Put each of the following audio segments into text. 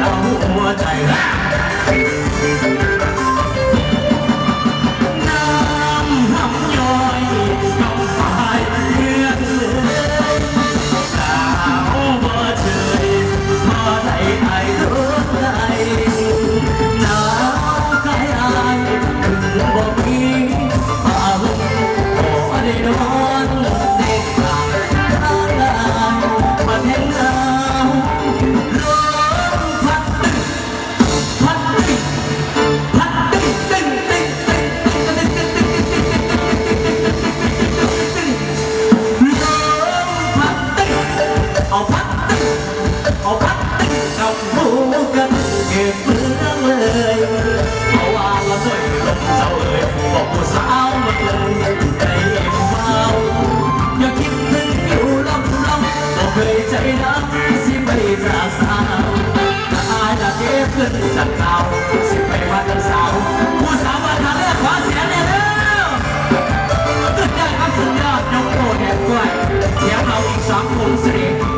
เอาหัวใจ กันเก็บเมืองเลยเพราะว่าเราเคยลงเจ้าเลยบอกผู้สาวมาเลยใจเมาอย่าคิดถึงอยู่ลำลำบอกเคยใจดำสิไม่จะสาวถ้าอายจะเก็บเพื่นจัดข่าสิไปมาทางสาวผู้สาวมาทางแรกขวาเสียงเนี่ยแล้วสุดยากครับสุดยอดยกโตแดงด้วยเสียงเราอีกสองคนสิ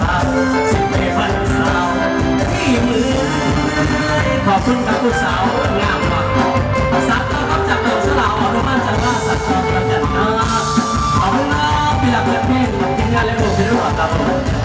ขาสิไปพันสาวที่เมืองขอบคุณครับผู้สาวงามมากสักต้องจากเดิมสลาวอนุมันจากราสักทองประจันนาขอบคุณครับพี่หลักเพื่อนพี่ขอบคุณงานและผมที่รู้ว่าครับ